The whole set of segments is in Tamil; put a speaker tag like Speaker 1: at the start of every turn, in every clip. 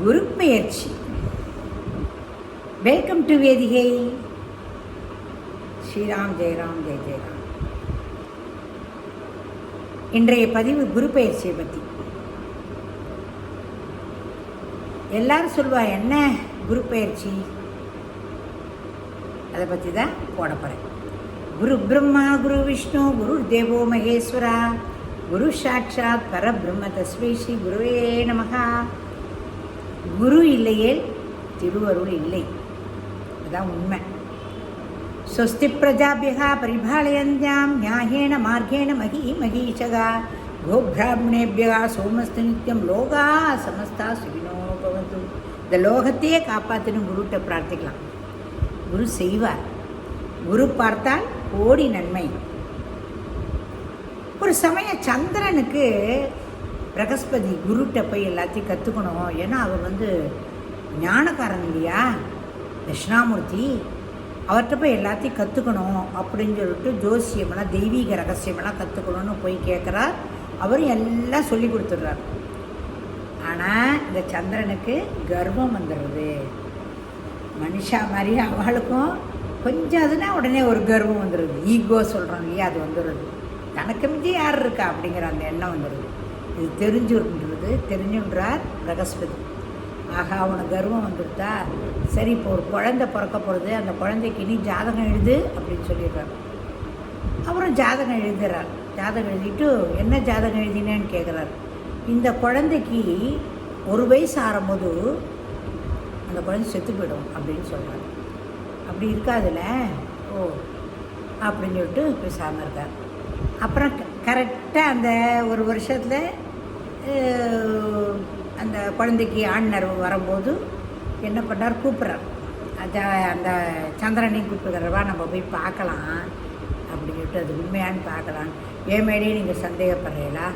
Speaker 1: குரு பெயர்ச்சி வெல்கம் டு வேதிகை ஸ்ரீராம் ஜெயராம் ஜெய ஜெயராம் இன்றைய பதிவு குரு பெயர்ச்சியை பற்றி எல்லாரும் சொல்லுவா என்ன குருப்பெயர்ச்சி அதை பற்றி தான் போட போகிறேன் குரு பிரம்மா குரு விஷ்ணு குரு தேவோ மகேஸ்வரா குரு சாட்சாத் பரபிரம்ம தஸ்மை ஸ்ரீ குருவே நமகா குரு இல்லையே திருவருள் இல்லை. அதுதான் உண்மை. ஸ்வஸ்தி பிரஜாபியா பரிபாலயந்தியாம் நியாயேன மார்கேண மகி மகிஷகா கோபிராமணேபியா சோமஸ்து நித்தியம் லோகா சமஸ்தா சுகினோ பவது இந்த லோகத்தையே காப்பாற்றணும் குருட்ட பிரார்த்திக்கலாம். குரு செய்வார். குரு பார்த்தால் கோடி நன்மை. ஒரு சமய சந்திரனுக்கு பிரகஸ்பதி குருட்ட போய் எல்லாத்தையும் கற்றுக்கணும் ஏன்னா அவர் வந்து ஞானக்காரன் இல்லையா? தட்சிணாமூர்த்தி. அவர்கிட்ட போய் எல்லாத்தையும் கற்றுக்கணும் அப்படின்னு சொல்லிட்டு ஜோசியமெல்லாம் தெய்வீக ரகசியமெல்லாம் கற்றுக்கணும்னு போய் கேட்குறார் அவரும் எல்லாம் சொல்லி கொடுத்துட்றார். ஆனால் இந்த சந்திரனுக்கு கர்வம் வந்துடுறது. மனுஷா மாதிரி அவளுக்கும் கொஞ்சம் அதுனா உடனே ஒரு கர்வம் வந்துடுது. ஈகோ சொல்கிறோம் இல்லையா அது வந்துடுது. தனக்கு மிஞ்சி யார் இருக்கா அப்படிங்கிற அந்த எண்ணம் வந்துடுது. இது தெரிஞ்சுன்றது தெரிஞ்சுன்றார் பிரகஸ்பதி. ஆகா அவனுக்கு கர்வம் வந்துடுதா சரி இப்போ ஒரு குழந்தை பிறக்க போகிறது அந்த குழந்தைக்கு இனி ஜாதகம் எழுது அப்படின்னு சொல்லிடுறாங்க அப்புறம் ஜாதகம் எழுதுறார். ஜாதகம் எழுதிட்டு என்ன ஜாதகம் எழுதினேன்னு கேட்குறாரு இந்த குழந்தைக்கு ஒரு வயசு ஆறும்போது அந்த குழந்தை செத்து போயிடும் அப்படின்னு சொல்கிறார் அப்படி இருக்காதுல்ல? ஓ அப்படின்னு சொல்லிட்டு பேசாமல் இருக்கார். அப்புறம் கரெக்டாக அந்த ஒரு வருஷத்தில் அந்த குழந்தைக்கு ஆண்னர் வரும்போது என்ன பண்ணார்? கூப்பிட்றார். அந்த அந்த சந்திரனையும் கூப்பிடுறவா நம்ம போய் பார்க்கலாம் அப்படின்னு சொல்லிட்டு அது உண்மையான்னு பார்க்கலாம். ஏன் மேலேயே நீங்கள் சந்தேகப்படுறீங்களா?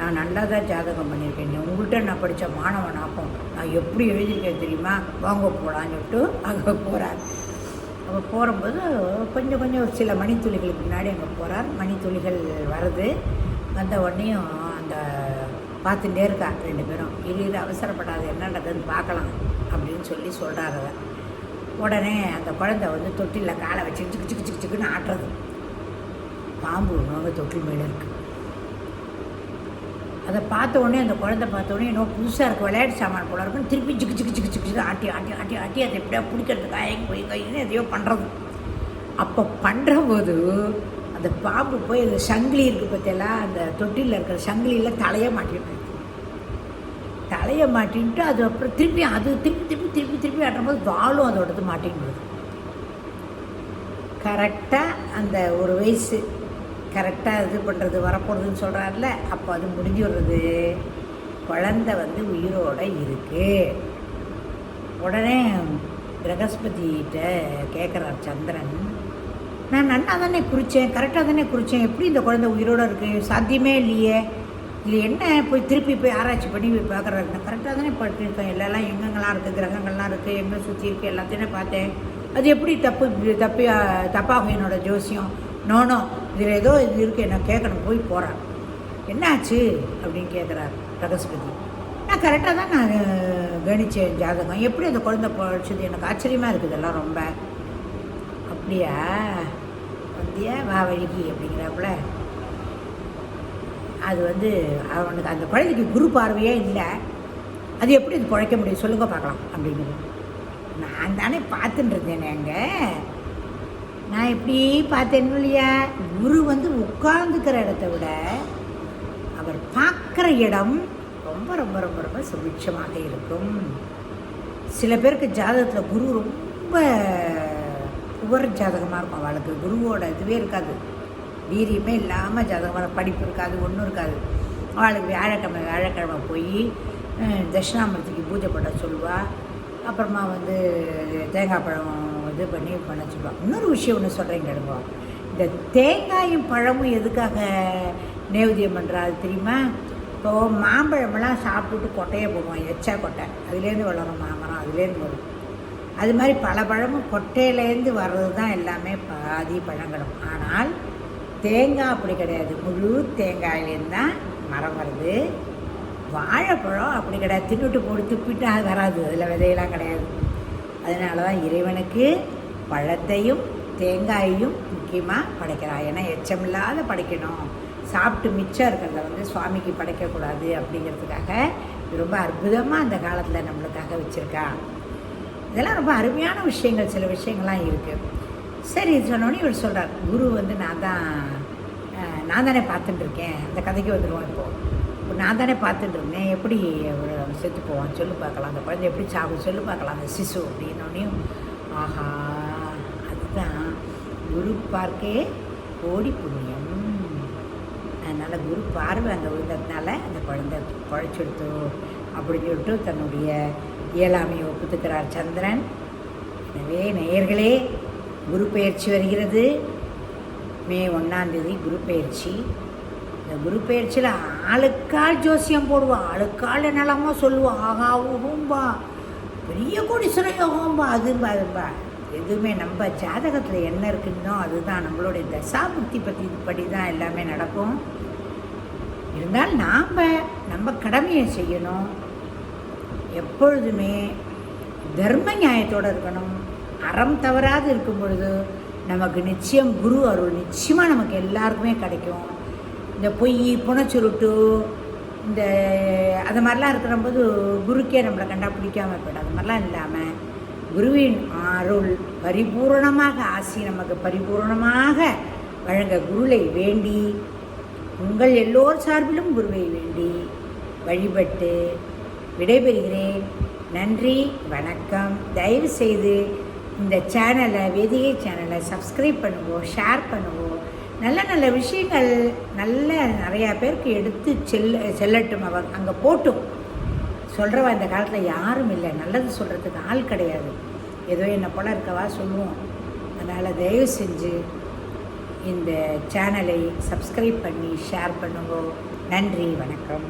Speaker 1: நான் நல்லா தான் ஜாதகம் பண்ணியிருக்கேன். உங்கள்கிட்ட நான் படித்த மாணவனாக்கும் நான் எப்படி எழுதியிருக்கேன் தெரியுமா? வாங்க போகலான்னு சொல்லிட்டு அங்கே போகிறார் அங்கே போகும்போது கொஞ்சம் கொஞ்சம் சில மணித்துளிகளுக்கு முன்னாடி அங்கே போகிறார் மணித்துளிகள் வருது. வந்த உடனேயும் அந்த பார்த்துட்டே இருக்கா ரெண்டு பேரும். இரு இரு அவசரப்படாது என்ன நடக்குதுன்னு பார்க்கலாம் அப்படின்னு சொல்லி சொல்கிறார் அவர். உடனே அந்த குழந்தை வந்து தொட்டிலில் காலை வச்சு சிக்கு சிக்கு சிக்கு சிக்குன்னு ஆட்டுறது. பாம்பு நோங்க தொட்டில் மேலே இருக்குது அதை பார்த்த உடனே அந்த குழந்தை பார்த்த உடனே இன்னும் புதுசாக இருக்குது விளையாட்டு சாமான் போல இருக்குன்னு திருப்பி சிக்கு சிக்கு சிக்கு சிக்கு சிக்கு ஆட்டி ஆட்டி ஆட்டி ஆட்டி அதை எப்படியா பிடிக்கிறதுக்கு எங்கே போய் கையின்னு எதையோ பண்ணுறது அப்போ பண்ணுறபோது அந்த பாம்பு போய் அந்த சங்கிலி இருக்குது பார்த்தீங்களா? அந்த தொட்டிலில் இருக்கிற சங்கிலியில் தலையை மாட்டிட்டு தலையை மாட்டின்ட்டு அது அப்புறம் திருப்பி அது திருப்பி திருப்பி திருப்பி திருப்பி ஆட்டும்போது வாழும் அதோடது மாட்டின்னு கரெக்டாக அந்த ஒரு வயசு கரெக்டாக இது பண்ணுறது வரப்போகிறதுன்னு சொல்கிறார்ல அப்போ அது முடிஞ்சு விடுறது. குழந்தை வந்து உயிரோடு இருக்குது உடனே பிரகஸ்பதிகிட்ட கேட்குறார் சந்திரன் நான் நன்னா தானே குறித்தேன் கரெக்டாக தானே குறித்தேன் எப்படி இந்த குழந்தை உயிரோடு இருக்குது சாத்தியமே இல்லையே. இது என்ன போய் திருப்பி போய் ஆராய்ச்சி பண்ணி போய் பார்க்குறாரு நான் கரெக்டாக தானே படிச்சிருக்கேன் எல்லாம் எங்கெங்கெல்லாம் இருக்குது கிரகங்கள்லாம் இருக்குது எங்கே சுற்றி இருக்குது எல்லாத்தையுமே பார்த்தேன். அது எப்படி தப்பு தப்பி தப்பாகும் என்னோடய ஜோசியம். நோனோ இதில் ஏதோ இது இருக்குது நான் கேட்கணும். போய் போகிறேன் என்னாச்சு? அப்படின்னு கேட்குறாரு ரகஸ்பதி நான் கரெக்டாக தான் நான் கணித்தேன் ஜாதகம். எப்படி அந்த குழந்தை படிச்சது எனக்கு ஆச்சரியமாக இருக்குது எல்லாம் ரொம்ப. அப்படியா? வந்திய வா வழிக்கு அப்படிங்கிறாப்புல. அது வந்து அவனுக்கு அந்த குழந்தைக்கு குரு பார்வையே இல்லை. அது எப்படி இது குழைக்க முடியும்? சொல்லுங்க பார்க்கலாம். அப்படிங்கிறது. நான் தானே பார்த்துட்டு இருந்தேனே அங்கே. நான் எப்படி பார்த்தேன்னு இல்லையா? குரு வந்து உட்கார்ந்துக்கிற இடத்த விட அவர் பார்க்குற இடம் ரொம்ப ரொம்ப ரொம்ப ரொம்ப சுபிட்சமாக இருக்கும். சில பேருக்கு ஜாதகத்தில் குரு ரொம்ப உவர் ஜாதகமாக இருக்கும் அவளுக்கு. குருவோட இதுவே இருக்காது. வீரியமே இல்லாமல் ஜாதகமாக படிப்பு இருக்காது ஒன்றும் இருக்காது. அவளுக்கு வியாழக்கிழமை வியாழக்கிழமை போய் தட்சிணாமூர்த்திக்கு பூஜை பண்ண சொல்லுவாள் அப்புறமா வந்து தேங்காய் பழம் இது பண்ணி பண்ண சொல்லுவாள் இன்னொரு விஷயம் ஒன்று சொல்கிறேன் கேளுங்க. இந்த தேங்காயும் பழமும் எதுக்காக நேவேத்தியம் பண்ணுறா அது தெரியுமா? இப்போது மாம்பழமெல்லாம் சாப்பிட்டுட்டு கொட்டையை போவோம் எச்சா கொட்டை. அதுலேருந்து வளரும் மாமரம் அதுலேருந்து வரும். அது மாதிரி பல பழமும் கொட்டையிலேருந்து வர்றது தான் எல்லாமே பாதி பழங்களும். ஆனால் தேங்காய் அப்படி கிடையாது. முழு தேங்காயிலேருந்து தான் மரம் வருது. வாழைப்பழம் அப்படி கிடையாது. தின்னுட்டு போட்டு துப்பிட்டு அது வராது. அதில் விதையெல்லாம் கிடையாது. அதனால தான் இறைவனுக்கு பழத்தையும் தேங்காயையும் முக்கியமாக படைக்கிறான் ஏன்னா எச்சமில்லாத படைக்கணும். சாப்பிட்டு மிச்சம் இருக்கிறத வந்து சுவாமிக்கு படைக்கக்கூடாது அப்படிங்கிறதுக்காக ரொம்ப அற்புதமாக அந்த காலத்தில் நம்மளுக்காக வச்சுருக்கான் இதெல்லாம் ரொம்ப அருமையான விஷயங்கள் சில விஷயங்கள்லாம் இருக்குது சரி சொன்னோடனே இவர் சொல்கிறார் குரு வந்து நான் தான் நான் தானே பார்த்துட்டு இருக்கேன் அந்த கதைக்கு வந்துடுவோம் இப்போது இப்போ நான் தானே பார்த்துட்டு இருந்தேன் எப்படி அவர் செத்து போவான் சொல்லு பார்க்கலாம். அந்த குழந்தை எப்படி சாகும்? சொல்லு பார்க்கலாம். அந்த சிசு அப்படின்னோடனையும் ஆஹா அதுதான். குரு பார்க்கே கோடி புண்ணியம். அதனால் குரு பார்வை அங்கே விழுந்ததுனால அந்த குழந்தை பழைச்செடுத்தோ அப்படின்னு சொல்லிட்டு தன்னுடைய இயலாமையை ஒப்புத்துக்கிறார் சந்திரன். எனவே நேயர்களே குரு பயிற்சி வருகிறது. மே ஒன்றாந்தேதி குரு பயிற்சி இந்த குரு பயிற்சியில் ஆளுக்கால் ஜோசியம் போடுவான் ஆளுக்கால் என்னெல்லாமோ சொல்லுவான் ஆகா ஊகும்பா பெரிய கோடீஸ்வர யோகம்பா அதும்பா அதும்பா. எதுவுமே நம்ம ஜாதகத்தில் என்ன இருக்குன்னோ அதுதான் நம்மளுடைய தசாபுக்தி பற்றி படி தான் எல்லாமே நடக்கும். இருந்தால் நாம் நம்ம கடமையை செய்யணும். எப்பொழுதுமே தர்ம நியாயத்தோடு இருக்கணும். அறம் தவறாது இருக்கும் பொழுது நமக்கு நிச்சயம் குரு அருள் நிச்சயமாக நமக்கு எல்லாருக்குமே கிடைக்கும். இந்த பொய் புனச்சுருட்டு இந்த அது மாதிரிலாம் இருக்கிறபோது குருக்கே நம்மளை கண்டா பிடிக்காம போய்டும். அது மாதிரிலாம் இல்லாமல் குருவின் அருள் பரிபூரணமாக ஆசி நமக்கு பரிபூரணமாக வழங்க குருளை வேண்டி உங்கள் எல்லோர் சார்பிலும் குருவை வேண்டி வழிபட்டு விடைபெறுகிறேன். நன்றி வணக்கம். தயவு செய்து இந்த சேனலை வேதிகை சேனலை சப்ஸ்கிரைப் பண்ணுவோம் ஷேர் பண்ணுவோம் நல்ல நல்ல விஷயங்கள் நல்ல நிறையா பேருக்கு எடுத்து செல்ல செல்லட்டும் அவர் அங்கே போட்டும். சொல்கிறவ இந்த காலத்தில் யாரும் இல்லை. நல்லது சொல்கிறதுக்கு ஆள் கிடையாது. ஏதோ என்னை போல இருக்கவா சொல்லுவோம். அதனால் தயவு செஞ்சு இந்த சேனலை சப்ஸ்கிரைப் பண்ணி ஷேர் பண்ணுங்க. நன்றி வணக்கம்.